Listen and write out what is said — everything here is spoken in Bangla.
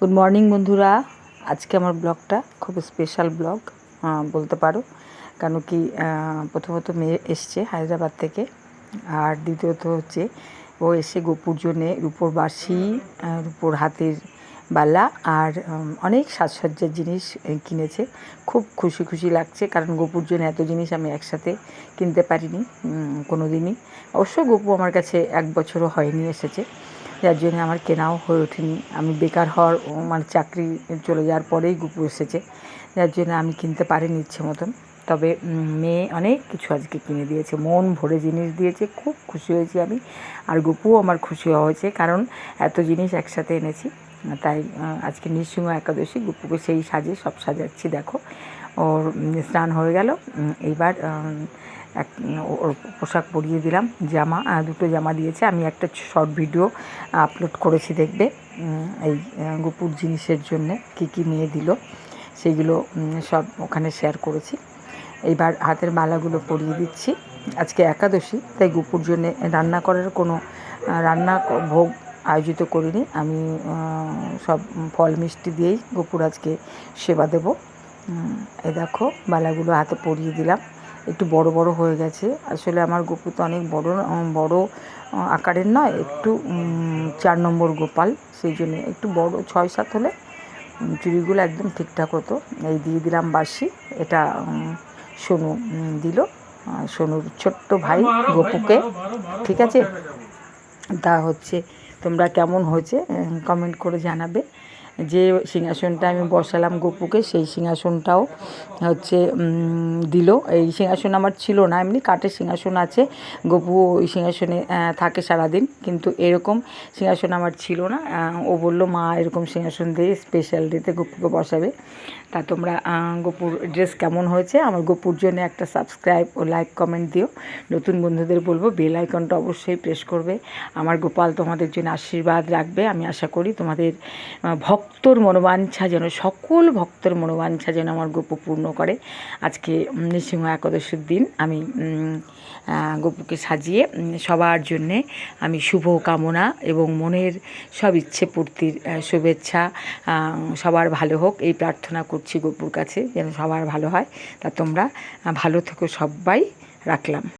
গুড মর্নিং বন্ধুরা। আজকে আমার ব্লগটা খুব স্পেশাল ব্লগ বলতে পারো। কেন কি প্রথমত মেয়ে এসছে হায়দ্রাবাদ থেকে, আর দ্বিতীয়ত হচ্ছে ও এসে গোপুর জন্যে রূপোর বাসি রূপোর হাতের বালা, আর অনেক সাজসজ্জার জিনিস কিনেছে। খুব খুশি খুশি লাগছে, কারণ গোপুর জন্য এত জিনিস আমি একসাথে কিনতে পারিনি কোনো দিনই অবশ্য গোপু আমার কাছে এক বছরও হয়নি এসেছে। যার জন্য আমার কেনাও হয়ে ওঠেনি। আমি বেকার হওয়ার মানে চাকরি চলে যাওয়ার পরেই গুপু এসেছে, যার জন্য আমি কিনতে পারিনি ইচ্ছে মতন। তবে মেয়ে অনেক কিছু আজকে কিনে দিয়েছে, মন ভরে জিনিস দিয়েছে, খুব খুশি হয়েছি আমি। আর গুপুও আমার খুশি হওয়া হয়েছে, কারণ এত জিনিস একসাথে এনেছি। তাই আজকে নৃসিংহ একাদশী, গুপুকে সেই সাজে সব সাজাচ্ছি, দেখো। ওর স্নান হয়ে গেল এইবার এক, ওর পোশাক পরিয়ে দিলাম, জামা দুটো জামা দিয়েছে। আমি একটা শর্ট ভিডিও আপলোড করেছি দেখবে এই গোপুর জিনিসের জন্যে কী কী নিয়ে দিল, সেইগুলো সব ওখানে শেয়ার করেছি। এইবার হাতের মালাগুলো পরিয়ে দিচ্ছি। আজকে একাদশী, তাই গোপুর জন্যে রান্না করার কোনো রান্না ভোগ আয়োজিত করিনি। আমি সব ফল মিষ্টি দিয়েই গোপুর আজকে সেবা দেব। এ দেখো, মালাগুলো হাতে পরিয়ে দিলাম। একটু বড় বড় হয়ে গেছে। আসলে আমার গোপু তো অনেক বড় বড় আকারের নয়, একটু চার নম্বর গোপাল। সেই জন্য একটু বড়, ছয় সাত হলে চুড়িগুলো একদম ঠিকঠাক হতো। এই দিয়ে দিলাম বাসি এটা সোনু দিল। সোনুর ছোট্ট ভাই গোপুকে। ঠিক আছে? তা হচ্ছে, তোমরা কেমন হয়েছে কমেন্ট করে জানাবে। যে সিংহাসনটা আমি বসালাম গপুকে সেই সিংহাসনটাও হচ্ছে দিল। এই সিংহাসন আমার ছিল না এমনি কাঠের সিংহাসন আছে। গপু ওই সিংহাসনে থাকে সারাদিন কিন্তু এরকম সিংহাসন আমার ছিল না। ও বলল মা এরকম সিংহাসন দিয়ে স্পেশাল ডেতে গপুকে বসাবে। তা তোমরা গপুর ড্রেস কেমন হয়েছে? আমার গপুর জন্য একটা সাবস্ক্রাইব ও লাইক কমেন্ট দিও। নতুন বন্ধুদের বলব বেল আইকনটা অবশ্যই প্রেস করবে। আমার গোপাল তোমাদের জন্য আশীর্বাদ রাখবে। আমি আশা করি তোমাদের আহ, ভক্তর মনোবাঞ্ছা যেন, সকল ভক্তর মনোবাঞ্ছা যেন আমার গোপু পূর্ণ করে। আজকে নৃসিংহ একাদশীর দিন আমি গপুকে সাজিয়ে সবার জন্যে আমি শুভ কামনা এবং মনের সব ইচ্ছে পূর্তির শুভেচ্ছা সবার ভালো হোক। এই প্রার্থনা করছি গপুর কাছে যেন সবার ভালো হয়। তা তোমরা ভালো থেকো সবাই। রাখলাম।